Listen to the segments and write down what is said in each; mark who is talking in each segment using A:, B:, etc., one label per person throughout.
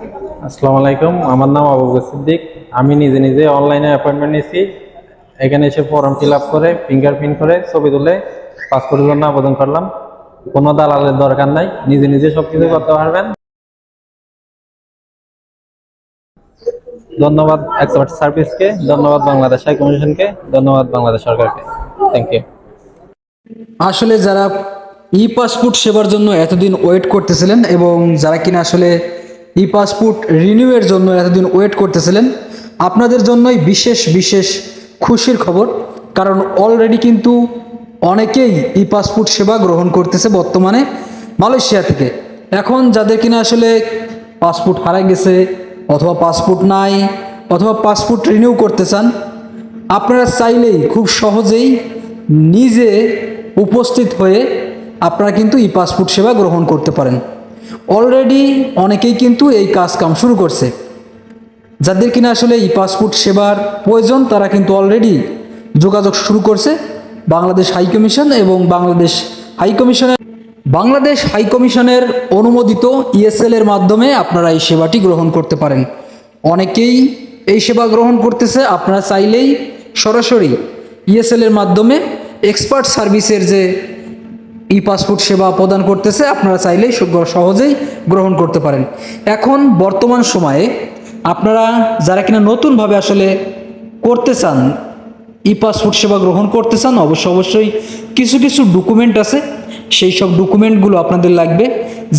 A: আসসালামু আলাইকুম, আমার নাম আবু সিদ্দিক। আমি নিজে নিজে অনলাইনে অ্যাপয়েন্টমেন্ট নিয়েছি। এখানে এসে ফর্ম ফিল আপ করে ফিঙ্গারপ্রিন্ট করে ছবি তুলে পাসপোর্টের জন্য আবেদন করলাম। কোনো দালালের দরকার নাই, নিজে নিজে সবকিছু করতে পারবেন। ধন্যবাদ এক্সপার্ট সার্ভিসকে ধন্যবাদ বাংলাদেশ হাই কমিশনকে ধন্যবাদ বাংলাদেশ সরকারকে থ্যাংক ইউ
B: আসলে যারা ই পাসপোর্ট সেবার জন্য এতদিন ওয়েট করতেছিলেন এবং যারা কিনা আসলে ই পাসপোর্ট রিনিউয়ের জন্য এতদিন ওয়েট করতেছিলেন। আপনাদের জন্যই বিশেষ বিশেষ খুশির খবর, কারণ অলরেডি কিন্তু অনেকেই ই পাসপোর্ট সেবা গ্রহণ করতেছে বর্তমানে মালয়েশিয়া থেকে। এখন যাদের কিনা আসলে পাসপোর্ট হারাই গেছে, অথবা পাসপোর্ট নাই, অথবা পাসপোর্ট রিনিউ করতে চান, আপনারা চাইলেই খুব সহজেই নিজে উপস্থিত হয়ে আপনারা কিন্তু ই পাসপোর্ট সেবা গ্রহণ করতে পারেন। অলরেডি অনেকেই কিন্তু এই কাজ কাম শুরু করছে। যাদের কিনা আসলে ই পাসপোর্ট সেবার প্রয়োজন, তারা কিন্তু অলরেডি যোগাযোগ শুরু করছে বাংলাদেশ হাই কমিশন এবং বাংলাদেশ হাই কমিশনের বাংলাদেশ হাই কমিশনের অনুমোদিত ইএসএল এর মাধ্যমে আপনারা এই সেবাটি গ্রহণ করতে পারেন। অনেকেই এই সেবা গ্রহণ করতেছে, আপনারা চাইলেই সরাসরি ইএসএল এর মাধ্যমে এক্সপার্ট সার্ভিসের যে ই পাসপোর্ট সেবা প্রদান করতেছে, আপনারা চাইলেই সহজেই গ্রহণ করতে পারেন। এখন বর্তমান সময়ে আপনারা যারা কিনা নতুনভাবে আসলে করতে চান ই পাসপোর্ট সেবা গ্রহণ করতে চান, অবশ্য অবশ্যই কিছু কিছু ডকুমেন্ট আছে, সেই সব ডকুমেন্টগুলো আপনাদের লাগবে।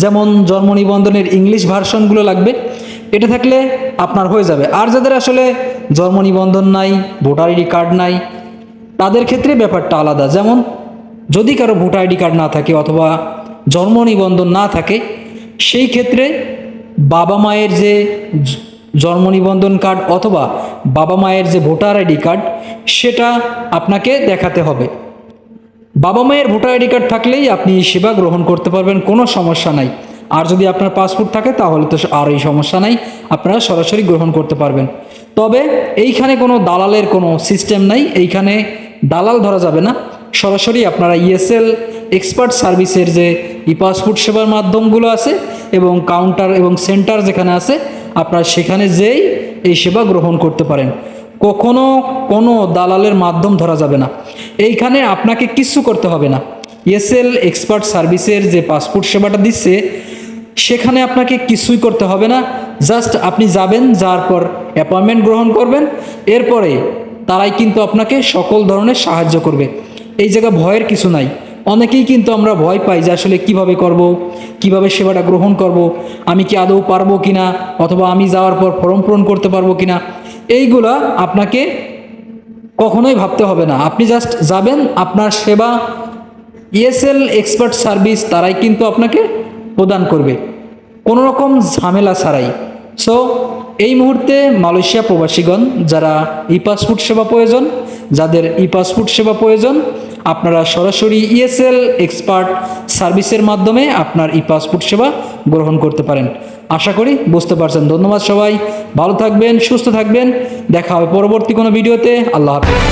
B: যেমন জন্ম নিবন্ধনের ইংলিশ ভার্সনগুলো লাগবে, এটা থাকলে আপনার হয়ে যাবে। আর যাদের আসলে জন্ম নিবন্ধন নাই, ভোটার আইডি কার্ড নাই, তাদের ক্ষেত্রে ব্যাপারটা আলাদা। যেমন যদি কারও ভোটার আইডি কার্ড না থাকে অথবা জন্ম নিবন্ধন না থাকে, সেই ক্ষেত্রে বাবা মায়ের যে জন্ম নিবন্ধন কার্ড অথবা বাবা মায়ের যে ভোটার আইডি কার্ড, সেটা আপনাকে দেখাতে হবে। বাবা মায়ের ভোটার আইডি কার্ড থাকলেই আপনি সেবা গ্রহণ করতে পারবেন, কোনো সমস্যা নাই। আর যদি আপনার পাসপোর্ট থাকে, তাহলে তো আর এই সমস্যা নাই, আপনারা সরাসরি গ্রহণ করতে পারবেন। তবে এইখানে কোনো দালালের কোনো সিস্টেম নাই, এইখানে দালাল ধরা যাবে না। সরাসরি আপনারা ইএসএল এক্সপার্ট সার্ভিসের যে ই পাসপোর্ট সেবার মাধ্যমগুলো আছে এবং কাউন্টার এবং সেন্টার যেখানে আছে, আপনারা সেখানে যেই এই সেবা গ্রহণ করতে পারেন। কখনো কোনো দালালের মাধ্যম ধরা যাবে না। এইখানে আপনাকে কিচ্ছু করতে হবে না। ইএসএল এক্সপার্ট সার্ভিসের যে পাসপোর্ট সেবাটা দিচ্ছে, সেখানে আপনাকে কিছুই করতে হবে না। জাস্ট আপনি যাবেন, যাওয়ার পর অ্যাপয়েন্টমেন্ট গ্রহণ করবেন। এরপরে তারাই কিন্তু আপনাকে সকল ধরনের সাহায্য করবে। এই জায়গায় ভয়ের কিছু নাই। অনেকেই কিন্তু আমরা ভয় পাই যে আসলে কীভাবে করব, কীভাবে সেবাটা গ্রহণ করব, আমি কি আদৌ পারব কিনা, অথবা আমি যাওয়ার পর ফর্ম পূরণ করতে পারব কিনা। এইগুলা আপনাকে কখনোই ভাবতে হবে না। আপনি জাস্ট যাবেন, আপনার সেবা ইএসএল এক্সপার্ট সার্ভিস তারাই কিন্তু আপনাকে প্রদান করবে। কোনো রকম ঝামেলা ছাড়াই। সো এই মুহূর্তে মালয়েশিয়া প্রবাসীগণ যারা ই পাসপোর্ট সেবা প্রয়োজন যাদের ই পাসপোর্ট সেবা প্রয়োজন, আপনারা সরাসরি ইএসএল এক্সপার্ট সার্ভিসের মাধ্যমে আপনার ই পাসপোর্ট সেবা গ্রহণ করতে পারেন। আশা করি বুঝতে পারছেন। ধন্যবাদ সবাই। ভালো থাকবেন, সুস্থ থাকবেন। দেখা হবে পরবর্তী কোনো ভিডিওতে। আল্লাহ হাফিজ।